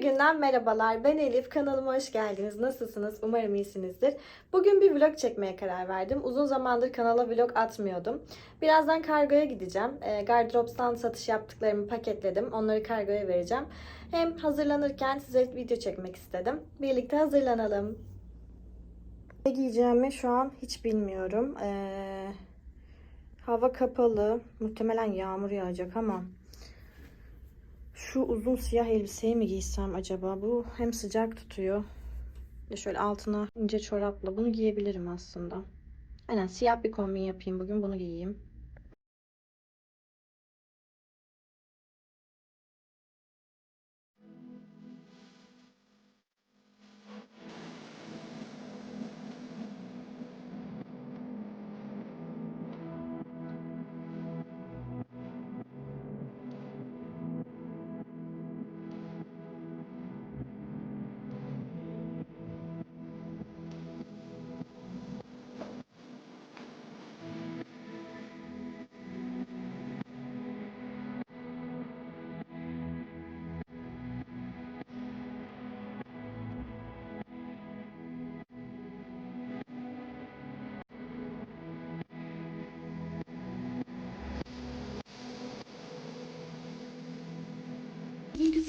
bir günden merhabalar. Ben Elif. Kanalıma hoş geldiniz. Nasılsınız? Umarım iyisinizdir. Bugün bir vlog çekmeye karar verdim. Uzun zamandır kanala vlog atmıyordum. Birazdan kargoya gideceğim. E, Gardırops'tan satış yaptıklarımı paketledim. Onları kargoya vereceğim. Hem hazırlanırken size video çekmek istedim. Birlikte hazırlanalım. Ne giyeceğimi şu an hiç bilmiyorum. Ee, hava kapalı. Muhtemelen yağmur yağacak ama şu uzun siyah elbiseyi mi giysem acaba? Bu hem sıcak tutuyor. Ve şöyle altına ince çorapla bunu giyebilirim aslında. Aynen siyah bir kombin yapayım bugün bunu giyeyim.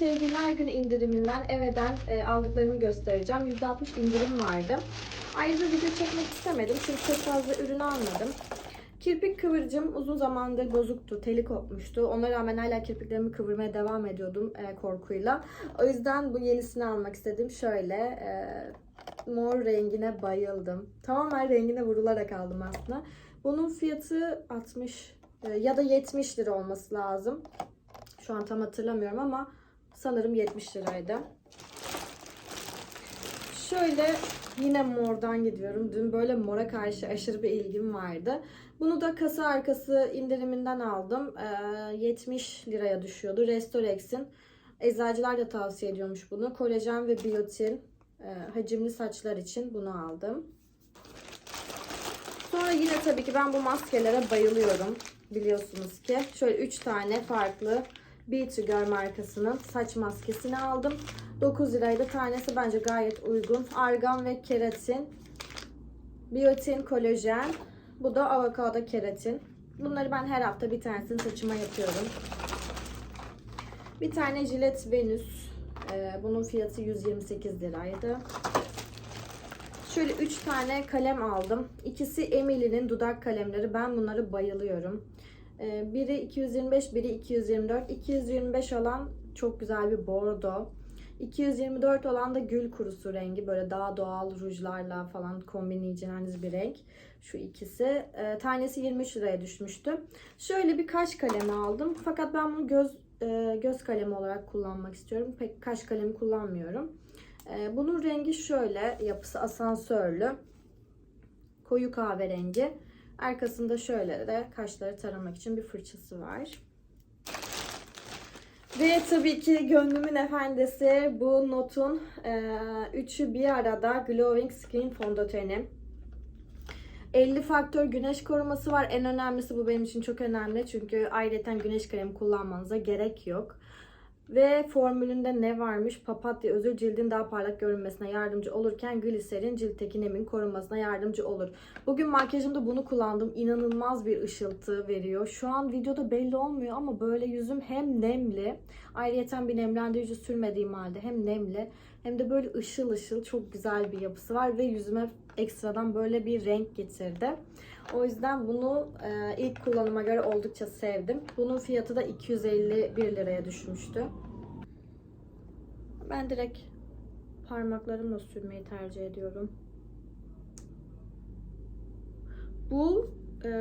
Sevgililer günü indiriminden evden e, aldıklarımı göstereceğim. %60 indirim vardı. Ayrıca video çekmek istemedim çünkü çok fazla ürün almadım. Kirpik kıvırcım uzun zamandır bozuktu, teli kopmuştu. Ona rağmen hala kirpiklerimi kıvırmaya devam ediyordum e, korkuyla. O yüzden bu yenisini almak istedim. Şöyle e, mor rengine bayıldım. Tamamen rengine vurularak aldım aslında. Bunun fiyatı 60 e, ya da 70 lira olması lazım. Şu an tam hatırlamıyorum ama sanırım 70 liraydı. Şöyle yine mordan gidiyorum. Dün böyle mora karşı aşırı bir ilgim vardı. Bunu da kasa arkası indiriminden aldım. Ee, 70 liraya düşüyordu. Restorex'in. Eczacılar da tavsiye ediyormuş bunu. Kolajen ve biyotin e, hacimli saçlar için bunu aldım. Sonra yine tabii ki ben bu maskelere bayılıyorum. Biliyorsunuz ki. Şöyle 3 tane farklı Beauty markasının saç maskesini aldım. 9 liraydı. Tanesi bence gayet uygun. Argan ve keratin. Biotin kolajen. Bu da avokado keratin. Bunları ben her hafta bir tanesini saçıma yapıyorum. Bir tane Gillette Venus. Ee, bunun fiyatı 128 liraydı. Şöyle 3 tane kalem aldım. İkisi Emily'nin dudak kalemleri. Ben bunları bayılıyorum. Ee, biri 225, biri 224. 225 olan çok güzel bir bordo. 224 olan da gül kurusu rengi. Böyle daha doğal rujlarla falan kombinleyeceğiniz bir renk. Şu ikisi. Ee, tanesi 23 liraya düşmüştü. Şöyle bir kaş kalemi aldım. Fakat ben bunu göz e, göz kalemi olarak kullanmak istiyorum. Pek kaş kalemi kullanmıyorum. Ee, bunun rengi şöyle. Yapısı asansörlü. Koyu kahverengi. Arkasında şöyle de kaşları taramak için bir fırçası var. Ve tabii ki gönlümün efendisi bu Not'un e, üçü bir arada Glowing Skin fondöteni. 50 faktör güneş koruması var. En önemlisi bu benim için çok önemli. Çünkü ayrıca güneş kremi kullanmanıza gerek yok. Ve formülünde ne varmış? Papatya özü cildin daha parlak görünmesine yardımcı olurken gliserin ciltteki nemin korunmasına yardımcı olur. Bugün makyajımda bunu kullandım. İnanılmaz bir ışıltı veriyor. Şu an videoda belli olmuyor ama böyle yüzüm hem nemli. Ayrıca bir nemlendirici sürmediğim halde hem nemli hem de böyle ışıl ışıl çok güzel bir yapısı var ve yüzüme ekstradan böyle bir renk getirdi. O yüzden bunu e, ilk kullanıma göre oldukça sevdim. Bunun fiyatı da 251 liraya düşmüştü. Ben direkt parmaklarımla sürmeyi tercih ediyorum. Bu e,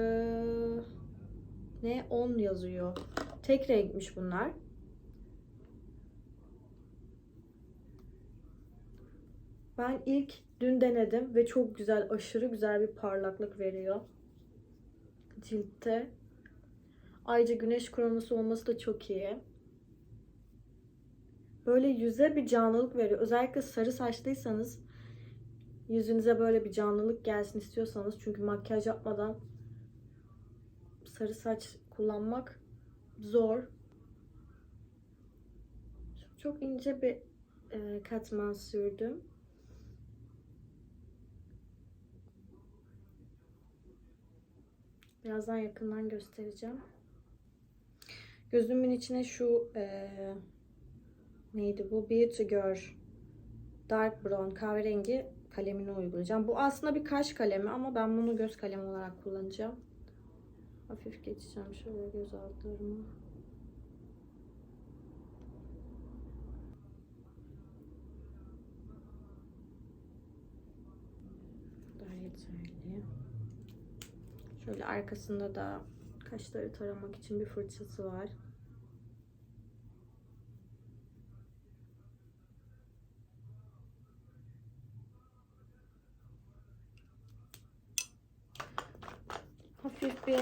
ne 10 yazıyor. Tek renkmiş bunlar. Ben ilk dün denedim ve çok güzel, aşırı güzel bir parlaklık veriyor ciltte. Ayrıca güneş koruması olması da çok iyi. Böyle yüze bir canlılık veriyor. Özellikle sarı saçlıysanız yüzünüze böyle bir canlılık gelsin istiyorsanız çünkü makyaj yapmadan sarı saç kullanmak zor. Çok ince bir katman sürdüm. Birazdan yakından göstereceğim. Gözümün içine şu e, neydi bu? Beauty Girl Dark Brown kahverengi kalemini uygulayacağım. Bu aslında bir kaş kalemi ama ben bunu göz kalemi olarak kullanacağım. Hafif geçeceğim şöyle göz altlarıma. Daha yeterli. Şöyle arkasında da kaşları taramak için bir fırçası var. Hafif bir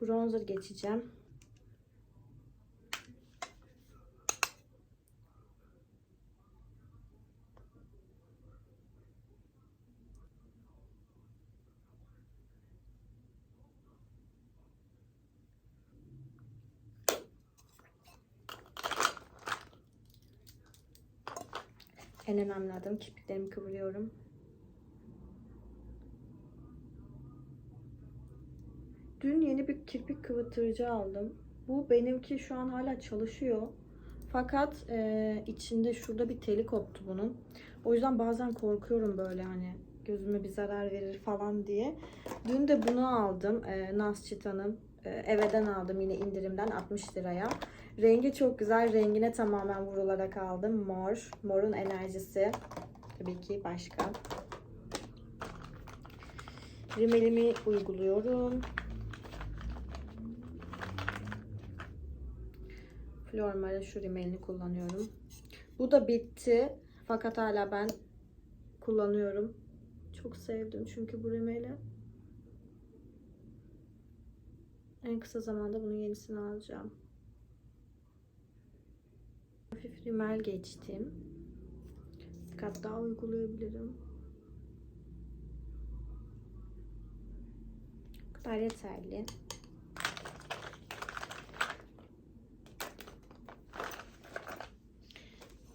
bronzer geçeceğim. En önemli adım kirpiklerimi kıvırıyorum. Dün yeni bir kirpik kıvırtırıcı aldım. Bu benimki şu an hala çalışıyor. Fakat e, içinde şurada bir teli koptu bunun. O yüzden bazen korkuyorum böyle hani gözüme bir zarar verir falan diye. Dün de bunu aldım. E, Nasçita'nın e, eveden aldım yine indirimden 60 liraya. Rengi çok güzel. Rengine tamamen vurularak aldım. Mor. Morun enerjisi. Tabii ki başka. Rimelimi uyguluyorum. Flormar'ın şu rimelini kullanıyorum. Bu da bitti. Fakat hala ben kullanıyorum. Çok sevdim çünkü bu rimeli. En kısa zamanda bunun yenisini alacağım. Hafif rimel geçtim. Kat daha uygulayabilirim. Bu kadar yeterli.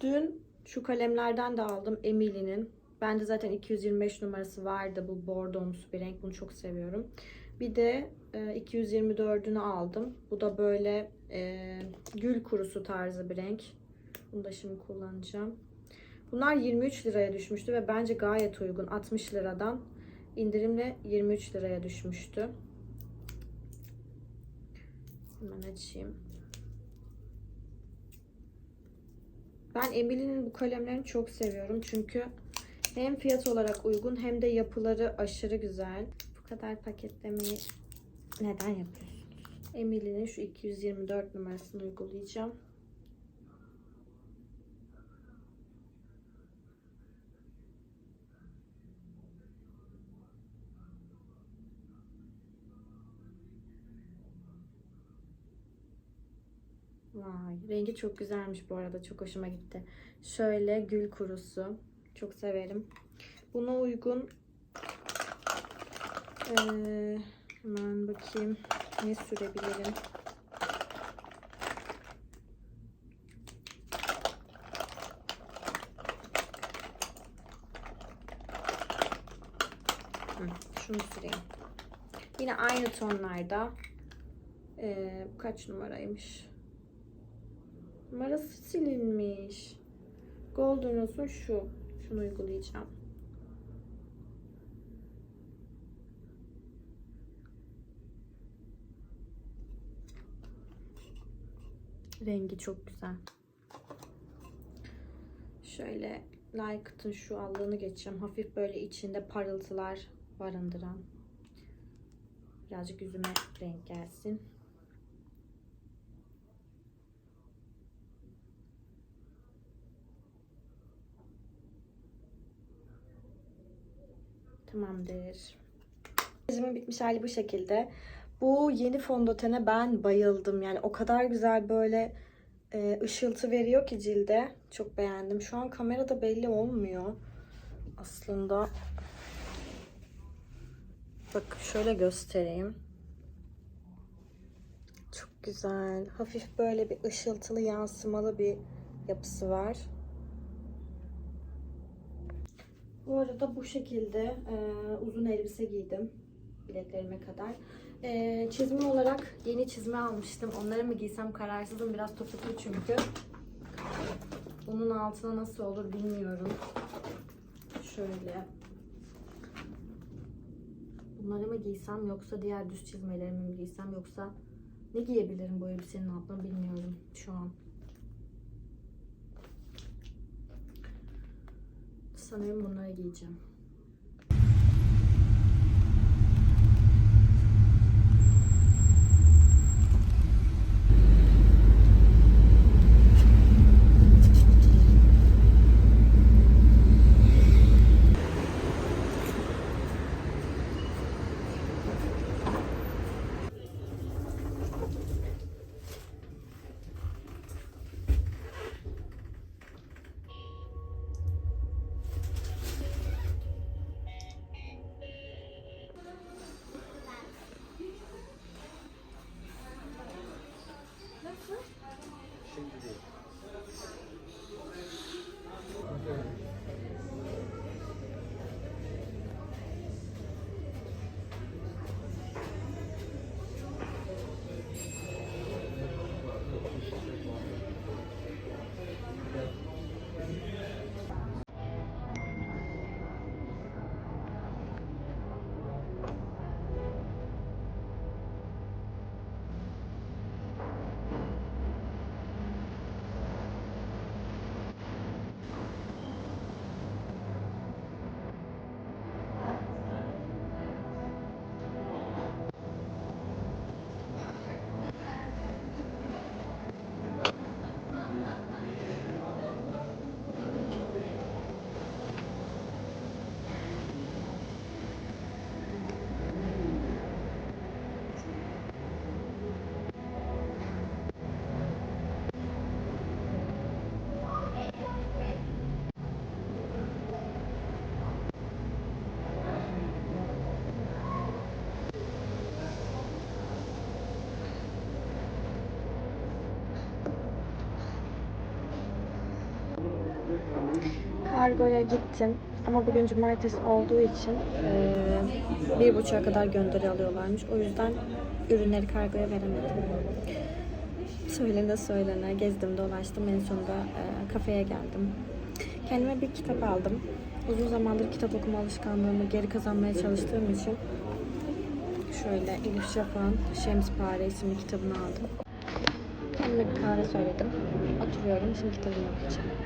Dün şu kalemlerden de aldım Emily'nin. Bende zaten 225 numarası vardı. Bu bordomsu bir renk. Bunu çok seviyorum. Bir de e, 224'ünü aldım. Bu da böyle e, gül kurusu tarzı bir renk. Bunu da şimdi kullanacağım. Bunlar 23 liraya düşmüştü ve bence gayet uygun. 60 liradan indirimle 23 liraya düşmüştü. Hemen açayım. Ben Emily'nin bu kalemlerini çok seviyorum. Çünkü hem fiyat olarak uygun hem de yapıları aşırı güzel. Bu kadar paketlemeyi neden yapıyorsunuz? Emily'nin şu 224 numarasını uygulayacağım. Vay, rengi çok güzelmiş bu arada. Çok hoşuma gitti. Şöyle gül kurusu. Çok severim. Buna uygun ee, hemen bakayım ne sürebilirim. Şunu süreyim. Yine aynı tonlarda. Ee, bu kaç numaraymış? Numarası silinmiş. Golden Rose'un şu. Şunu uygulayacağım. Rengi çok güzel. Şöyle Like'ın şu allığını geçeceğim. Hafif böyle içinde parıltılar barındıran. Birazcık yüzüme renk gelsin. Tamamdır. Makyajımın bitmiş hali bu şekilde. Bu yeni fondötene ben bayıldım. Yani o kadar güzel böyle e, ışıltı veriyor ki cilde. Çok beğendim. Şu an kamerada belli olmuyor. Aslında bak şöyle göstereyim. Çok güzel. Hafif böyle bir ışıltılı yansımalı bir yapısı var. Bu arada bu şekilde e, uzun elbise giydim bileklerime kadar. E, çizme olarak yeni çizme almıştım. Onları mı giysem kararsızım. Biraz topuklu çünkü. Bunun altına nasıl olur bilmiyorum. Şöyle. Bunları mı giysem yoksa diğer düz çizmelerimi mi giysem yoksa ne giyebilirim bu elbisenin altına bilmiyorum şu an. Sanırım bunları giyeceğim. Kargoya gittim ama bugün cumartesi olduğu için eee, bir buçuğa kadar gönderi alıyorlarmış. O yüzden ürünleri kargoya veremedim. Söylene söylene gezdim dolaştım en sonunda eee, kafeye geldim. Kendime bir kitap aldım. Uzun zamandır kitap okuma alışkanlığımı geri kazanmaya çalıştığım için şöyle Elif Şafak'ın Şemspare isimli kitabını aldım. Kendime bir kahve söyledim. Oturuyorum. Şimdi kitabımı okuyacağım.